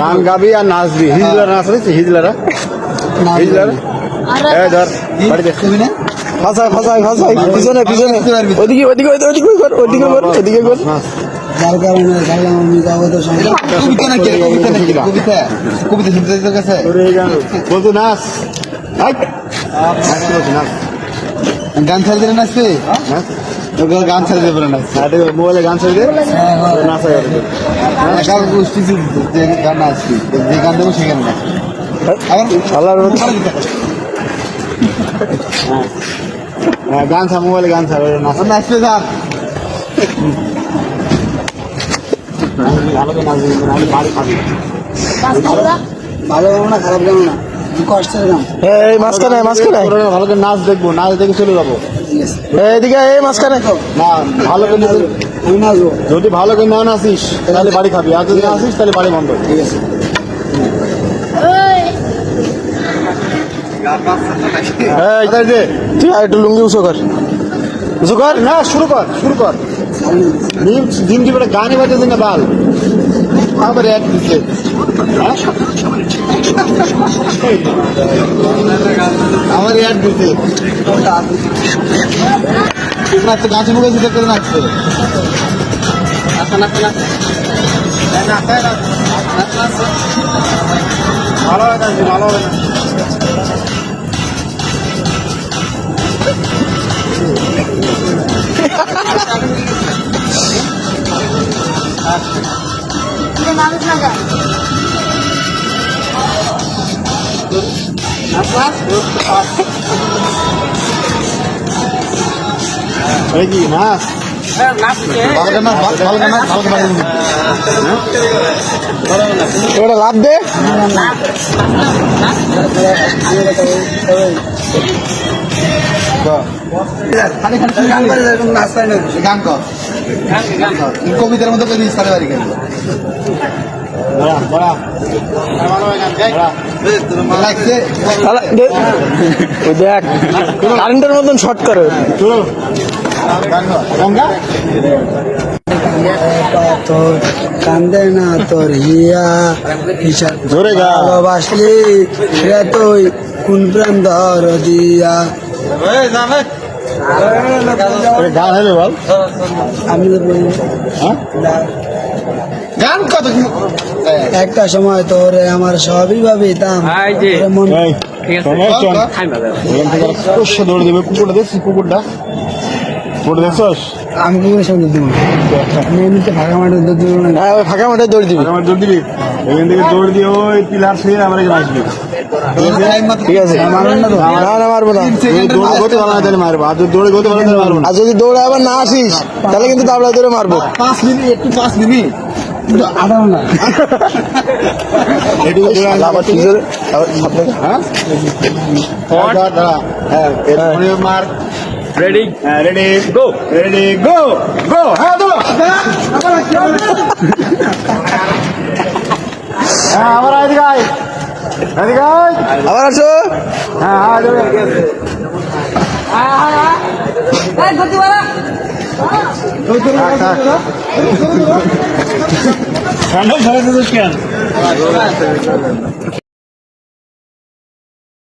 গান গাবি। আর নাচবি। হিজলারা নাচ রয়েছে হিজলারা না? হিজলারা ফাঁসাই ফাঁসাই ফাঁসাই পিছনে পিছনে। ওদিকে ওদিকে ওদিকে ওদিকে কর ওদিকে কর ওদিকে কর। নাচ। যার কারণে ভাবলাম আমি যাব তো সঙ্গে কবিতা নাকি? কবিতা নাকি? কবিতা কবিতা শুনতে তোর কাছে? গান বলতো নাচ। হাই নাচতে? গান নাচবে গান ছাড়তে পারে না মোবাইলে গান ছেড়ে দে। নাচা যাবে। একাল গোষ্ঠী যে গান নাচবি। যে গান দেবো সেই গান নাচবি। হ্যাঁ। গান ছা মোবাইলে গান ছা নাচ নাচতে যান। ভালো করে নাচবি আমি বাড়ি খাবি ভালো গান না খারাপ গান না কষ্টের গান এই মাঝখানে মাঝখানে। ভালো করে নাচ দেখব নাচ দেখে চলে যাব ঠিক আছে এই, এদিকে এই মাঝখানে। না ভালো করে আমি নাচবো যদি ভালো করে না নাচিস তাহলে বাড়ি খাবি। আর যদি নাচিস তাহলে বাড়ি বন্ধ। ঠিক আছে তুই আর একটু লুঙ্গি উঁচু কর। উঁচু কর? না শুরু কর শুরু কর। ডিম টিপে গানে বাজে না বাল। আবার এক দিচ্ছে হ্যাঁ? আমার এক দিচ্ছে নাচতে গাছে মুখে সেটা করে নাচছে। ভালো হবে না ভালো হবে না এই লাভ দে। গান করে। কবিতার মতো করে বাড়ি গেল দেখ কারেন্টের মতন শর্ট করে তোর কান্দে না তোর হিয়া ভালোবাসলি রে তুই কোন প্রেম ধর দিয়া গান হলে বল। আমি তো বলি হ্যাঁ? গান কত একটা সময় তোর আমার সবই মন দৌড়ে দেবে কুকুরটা দেখছিস কুকুরটা কুকুরটা দেখছস? আমি কি করে সঙ্গে দিব? আমি এমনিতে ফাঁকা মাঠে দুধ দিব না। হ্যাঁ ওই ফাঁকা মাঠে দৌড় দিবি। আমার দৌড় দিবি? এখান থেকে দৌড় দিয়ে ওই পিলার ছুঁয়ে আমার এখানে আসবি। ঠিক আছে। না না মারবো না। দৌড়ে গতি ভালো না তাহলে মারবো। আর যদি দৌড়ে গতি ভালো তাহলে মারবো আর যদি দৌড়ে আবার না আসিস তাহলে কিন্তু দাবড়া ধরে মারবো। পাঁচ মিনিট একটু পাঁচ মিনিট দৌড়ে। আবার হ্যাঁ। হ্যাঁ রেডি হ্যাঁ ready go ready go go হ্যাঁ হ্যাঁ আবার এদিকে আয়। এদিকে আয়। আবার আসো। হ্যাঁ হ্যাঁ দৌড়ে ঠান্ডা ধরে কেন?